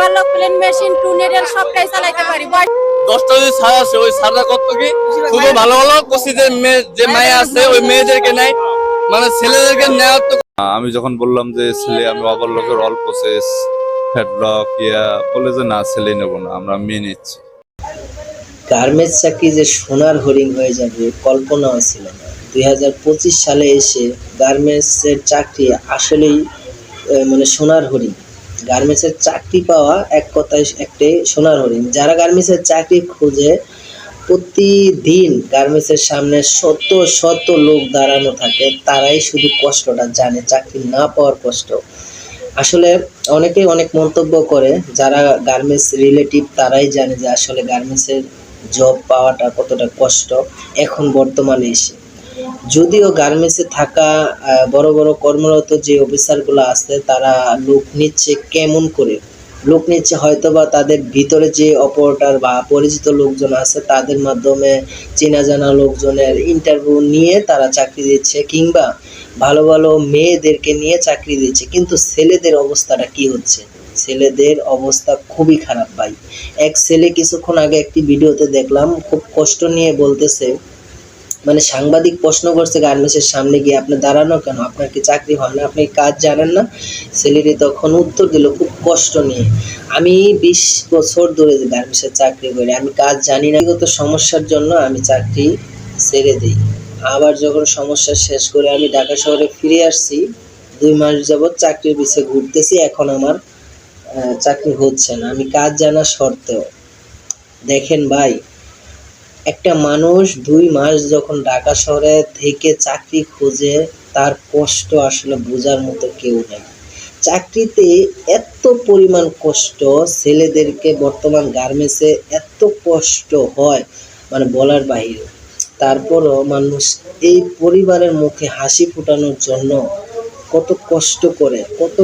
Plain machine two needle সবটাই চালাইতে পারি। দশটা সার আছে ওই সারটা কত কি? শুধু ভালো ভালো যে মেয়ে আছে ওই মেয়েদেরকে নেয় মানে ছেলেদেরকে নেওয়ার তো আমি যখন বললাম যে ছেলে আমি ওভারলকের অল প্রসেস হেডলক ইয়া বলে যে না ছেলে নেব না আমরা মেয়ে নিচ্ছি। গার্মেন্টস চাকরি যে সোনার হরিণ হয়ে যাবে কল্পনাও ছিল না। দুই হাজার পঁচিশ সালে এসে গার্মেন্টসের চাকরি আসলেই মানে সোনার হরিণ। গার্মেন্টসের চাকরি পাওয়া এক কথায় একটাই সোনার হরিণ। যারা গার্মেন্টসের চাকরি খুঁজে, প্রতিদিন গার্মেন্টসের সামনে শত শত লোক দাঁড়ানো থাকে, তারাই শুধু কষ্টটা জানে, চাকরি না পাওয়ার কষ্ট। আসলে অনেকেই অনেক মন্তব্য করে, যারা গার্মেন্টস রিলেটিভ তারাই জানে যে আসলে গার্মেন্টসের জব পাওয়াটা কতটা কষ্ট, এখন বর্তমানে এসে। যদিও গার্মেন্টসে থাকা বড় বড় কর্মরত যে অফিসারগুলো আছে, তারা লোক নিচ্ছে কেমন করে? লোক নিচ্ছে হয়তো বা তাদের ভিতরে যে অপারেটার বা পরিচিত লোকজন আছে, তাদের মাধ্যমে চেনা জানা লোকজনের ইন্টারভিউ নিয়ে তারা চাকরি দিচ্ছে, কিংবা ভালো ভালো মেয়েদেরকে নিয়ে চাকরি দিচ্ছে। কিন্তু ছেলেদের অবস্থাটা কি হচ্ছে? ছেলেদের অবস্থা খুবই খারাপ ভাই। এক ছেলে কিছুক্ষণ আগে একটি ভিডিওতে দেখলাম, খুব কষ্ট নিয়ে বলতেছে মানে সাংবাদিক প্রশ্ন করছে গার্মেন্টসের সামনে গিয়ে, আপনি দাঁড়ানো কেন? আপনার কি চাকরি হয় না? আপনি কাজ জানেন না? ছেলেটি তখন উত্তর দিল, খুব কষ্ট নিয়ে। আমি বিশ বছর ধরে গার্মেন্টসের চাকরি করি, আমি কাজ জানি না। ব্যক্তিগত সমস্যার জন্য আমি চাকরি ছেড়ে দিই। আবার যখন সমস্যা শেষ করে আমি ঢাকা শহরে ফিরে আসছি, দুই মাস যাবৎ চাকরির পিছিয়ে ঘুরতেছি। এখন আমার চাকরি হচ্ছে না। আমি কাজ জানা সত্ত্বেও। দেখেন ভাই একটা মানুষ দুই মাস যখন ঢাকা শহরে থেকে চাকরি খোঁজে, তার কষ্ট আসলে বোঝার মতো কেউ নেই। চাকরিতে এত পরিমাণ কষ্ট, ছেলেদেরকে বর্তমান গার্মেন্টসে এত কষ্ট হয় মানে বলার বাইরে তারপরও মানুষ এই পরিবারের মুখে হাসি ফোটানোর জন্য কত কষ্ট করে, কত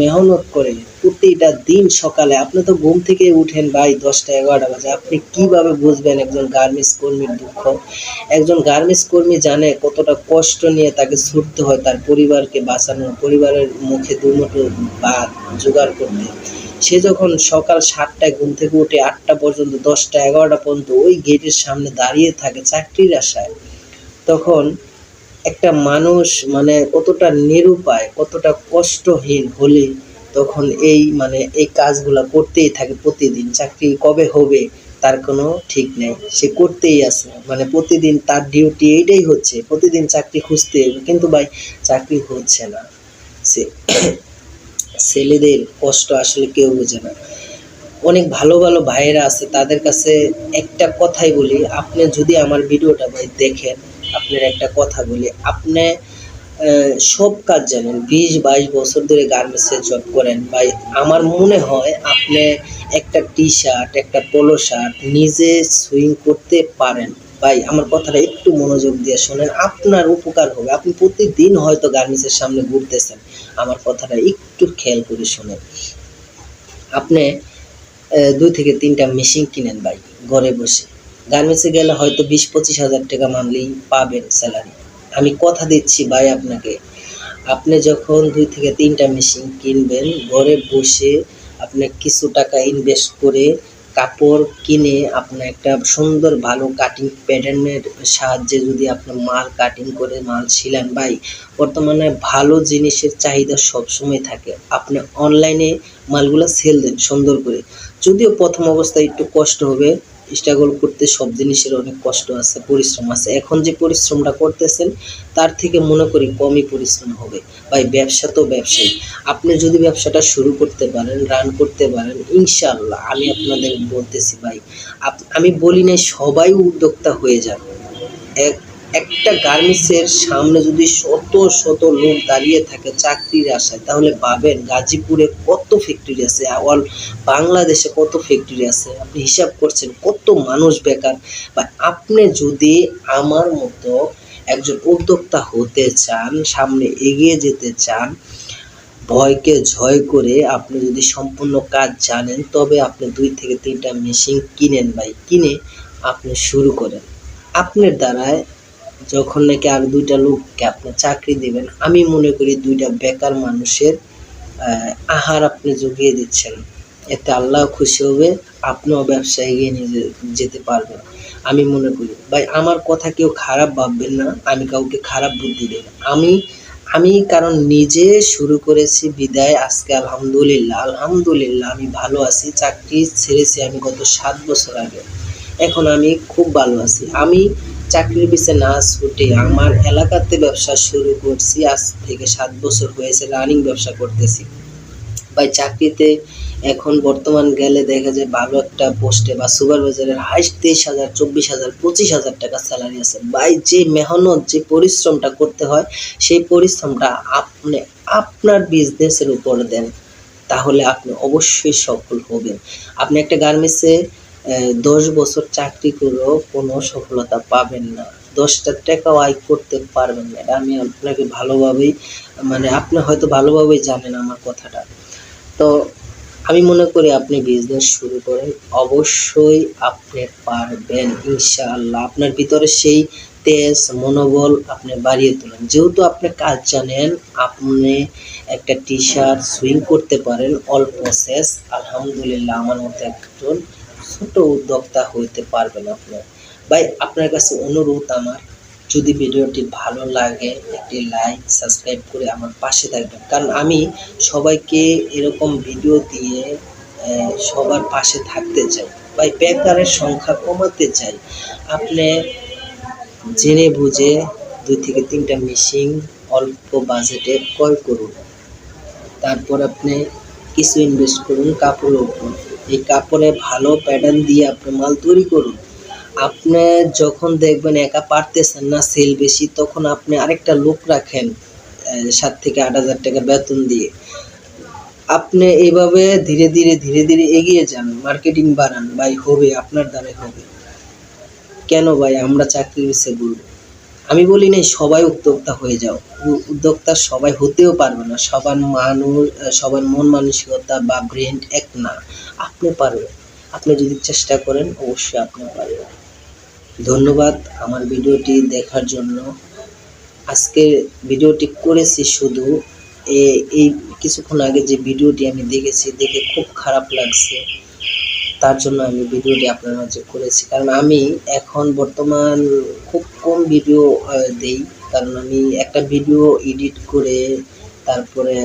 মেহনত করে প্রতিটা দিন সকালে, আপনি তো ঘুম থেকে উঠেন ভাই দশটা, এগারোটা বাজে। আপনি কীভাবে বুঝবেন একজন গার্মেন্টস কর্মীর দুঃখ? একজন গার্মেন্টস কর্মী জানে কতটা কষ্ট নিয়ে তাকে ছুটতে হয় তার পরিবারকে বাঁচানো, পরিবারের মুখে দুমুঠো ভাত জোগাড় করতে। সে যখন সকাল সাতটায় ঘুম থেকে উঠে আটটা পর্যন্ত, দশটা, এগারোটা পর্যন্ত ওই গেটের সামনে দাঁড়িয়ে থাকে চাকরির আশায়, তখন একটা মানুষ মানে কতটা নিরুপায়, কতটা কষ্টহীন হলে তখন এই মানে এই কাজগুলা করতেই থাকে প্রতিদিন। চাকরি কবে হবে তার কোনো ঠিক নেই। সে করতেই আছে। মানে প্রতিদিন তার ডিউটি এইটাই হচ্ছে, প্রতিদিন চাকরি খুঁজতে কিন্তু ভাই, চাকরি হচ্ছে না। সে ছেলেদের কষ্ট আসলে কেউ বোঝে না। অনেক ভালো ভালো ভাইয়েরা আছে, তাদের কাছে একটা কথাই বলি, আপনি যদি আমার ভিডিওটা ভাই দেখেন, আপনার একটা কথা বলি, আপনি সব কাজ জানেন। বিশ, বাইশ বছর ধরে গার্মেন্টসে জব করেন। ভাই, আমার মনে হয় আপনি একটা টি শার্ট একটা পোলো শার্ট নিজে সুইং করতে পারেন। ভাই, আমার কথাটা একটু মনোযোগ দিয়ে শোনেন। আপনার উপকার হবে। আপনি প্রতিদিন হয়তো গার্মেন্টসের সামনে ঘুরতেছেন। আমার কথাটা একটু খেয়াল করে শোনেন। আপনি দুই থেকে তিনটা মেশিন কিনেন ভাই, ঘরে বসে। গার্মেন্টসে গেলে হয়তো বিশ, পঁচিশ হাজার টাকা মানলেই পাবেন স্যালারি আমি কথা দিচ্ছি ভাই আপনাকে। আপনি যখন দুই থেকে তিনটা মেশিন কিনবেন, ঘরে বসে আপনি কিছু টাকা ইনভেস্ট করে কাপড় কিনে আপনার একটা সুন্দর ভালো কাটিং প্যাটার্নের সাহায্যে যদি আপনি মাল কাটিং করে মাল ছিলেন ভাই, বর্তমানে ভালো জিনিসের চাহিদা সবসময় থাকে। আপনি অনলাইনে মালগুলো সেল দেন সুন্দর করে। যদিও প্রথম অবস্থায় একটু কষ্ট হবে স্ট্রাগল করতে সব জিনিসের অনেক কষ্ট আছে, পরিশ্রম আছে। এখন যে পরিশ্রমটা করতেছেন, তার থেকে মনে করি কমই পরিশ্রম হবে। ভাই, ব্যবসা তো ব্যবসায়ী। আপনি যদি ব্যবসাটা শুরু করতে পারেন রান করতে পারেন ইনশাল্লাহ আমি আপনাদের বলতেছি ভাই আমি বলি না সবাই উদ্যোক্তা হয়ে যান এক একটা গার্মেন্টসের সামনে যদি শত শত লোক দাঁড়িয়ে থাকে চাকরির আশায়, তাহলে পাবেন গাজীপুরে কত ফ্যাক্টরি আছে অল বাংলাদেশে কত ফ্যাক্টরি আছে, আপনি হিসাব করছেন কত মানুষ বেকার। বা আপনি যদি আমার মতো একজন উদ্যোক্তা হতে চান, সামনে এগিয়ে যেতে চান, ভয়কে জয় করে আপনি যদি সম্পূর্ণ কাজ জানেন, তবে আপনি দুই থেকে তিনটা মেশিন কিনেন ভাই, কিনে আপনি শুরু করেন। আপনার দ্বারায় যখন নাকি আর দুইটা লোককে আপনি চাকরি দিবেন আমি মনে করি দুইটা বেকার মানুষের আহ, আহার আপনি জুগিয়ে দিচ্ছেন। এতে আল্লাহ খুশি হবে আপনিও ব্যবসা এগিয়ে নিয়ে যেতে পারবেন। আমি মনে করি ভাই আমার কথা কেউ খারাপ ভাববেন না আমি কাউকে খারাপ বুদ্ধি দেব। আমি আমি কারণ নিজে শুরু করেছি বিদায় আজকে আলহামদুলিল্লাহ আলহামদুলিল্লাহ আমি ভালো আছি চাকরি ছেড়েছি আমি গত সাত বছর আগে। এখন আমি খুব ভালো আছি। আমি চাকরির পিছনে না ছুটে আমার এলাকাতে ব্যবসা শুরু করছি। আজ থেকে সাত বছর হয়েছে রানিং ব্যবসা করতেছি। ভাই, চাকরিতে এখন বর্তমান গেলে দেখা যায় ভালো একটা পোস্টে বা সুপারভাইজারের হাইস্ট তেইশ হাজার, চব্বিশ হাজার, পঁচিশ হাজার টাকা স্যালারি আছে। ভাই, যে মেহনত, যে পরিশ্রমটা করতে হয়, সেই পরিশ্রমটা আপনি আপনার বিজনেসের উপর দেন। তাহলে আপনি অবশ্যই সফল হবেন। আপনি একটা গার্মেন্টসে দশ বছর চাকরি করেও কোনো সফলতা পাবেন না। দশটা টাকাও আয় করতে পারবেন না। এটা আমি আপনাকে ভালোভাবেই মানে আপনি হয়তো ভালোভাবেই জানেন আমার কথাটা। তো আমি মনে করি আপনি বিজনেস শুরু করেন, অবশ্যই আপনি পারবেন, ইনশাআল্লাহ। আপনার ভিতরে সেই তেজ, মনোবল আপনি বাড়িয়ে তোলেন। যেহেতু আপনি কাজ জানেন, আপনি একটা টি শার্ট সুইং করতে পারেন অল প্রসেস আলহামদুলিল্লাহ, আমার মতো একজন ছোট উদ্যোক্তা হইতে পারবেন আপনি ভাই, আপনার কাছে অনুরোধ আমার, যদি ভিডিওটি ভালো লাগে, একটি লাইক, সাবস্ক্রাইব করে আমার পাশে থাকবেন। কারণ আমি সবাইকে এরকম ভিডিও দিয়ে সবার পাশে থাকতে চাই। ভাই, বেকারের সংখ্যা কমাতে চাই। আপনি জেনে বুঝে দুই থেকে তিনটা মেশিন অল্প বাজেটে ক্রয় করুন। তারপর আপনি কিছু ইনভেস্ট করুন কাপড়ের উপর এই কাপড়ে ভালো প্যাটার্ন দিয়ে আপনি মাল তৈরি করুন। আপনি যখন দেখবেন একা পারতেছেন না সেল বেশি, তখন আপনি আরেকটা লোক রাখেন সাত থেকে আট হাজার টাকা বেতন দিয়ে। আপনি এইভাবে ধীরে ধীরে ধীরে ধীরে এগিয়ে যান মার্কেটিং বাড়ান, ভাই হবে, আপনার দ্বারাই হবে। কেন ভাই? আমরা চাকরি বিষয়ে বলব। আমি বলি নাই, সবাই উদ্যোক্তা হয়ে যাও। উদ্যোক্তা সবাই হতেও পারবে না। সবার মানুষ, সবার মন মানসিকতা বা ব্রেন এক না। আপনি পারবেন। আপনি যদি চেষ্টা করেন, অবশ্যই আপনি পারবেন। ধন্যবাদ আমার ভিডিওটি দেখার জন্য। আজকে ভিডিওটি করেছি শুধু এই কিছুক্ষণ আগে যে ভিডিওটি আমি দেখেছি, দেখে খুব খারাপ লাগছে। তার জন্য আমি ভিডিওটি আপনার মাঝে করেছি। কারণ আমি এখন বর্তমান খুব কম ভিডিও দেই। কারণ আমি একটা ভিডিও এডিট করে তারপরে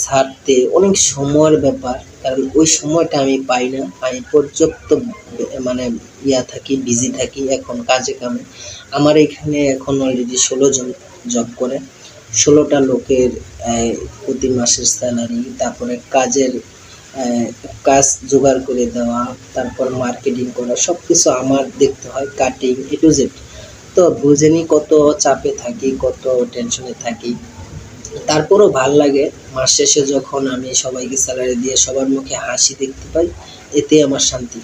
ছাড়তে অনেক সময়ের ব্যাপার। কারণ ওই সময়টা আমি পাই না। আমি পর্যাপ্ত মানে ইয়া থাকি বিজি থাকি এখন কাজে কামে। আমার এখানে এখন অলরেডি ষোলো জন জব করে। ষোলোটা লোকের প্রতি মাসের স্যালারি তারপরে কাজের কাজ জোগাড় করে দেওয়া, তারপর মার্কেটিং করা সব কিছু আমার দেখতে হয় কাটিং এ টু জেড তো বুঝেনি কত চাপে থাকি, কত টেনশনে থাকি। তারপরও ভালো লাগে, মাস শেষে যখন আমি সবাইকে স্যালারি দিয়ে সবার মুখে হাসি দেখতে পাই, এতে আমার শান্তি।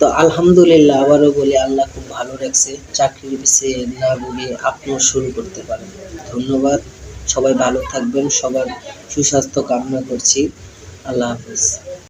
তো আলহামদুলিল্লাহ, আবারও বলি, আল্লাহ খুব ভালো রাখছে, চাকরির বিষয়ে না বলে আপনিও শুরু করতে পারেন। ধন্যবাদ, সবাই ভালো থাকবেন, সবার সুস্বাস্থ্য কামনা করছি। আল্লাহ হাফিজ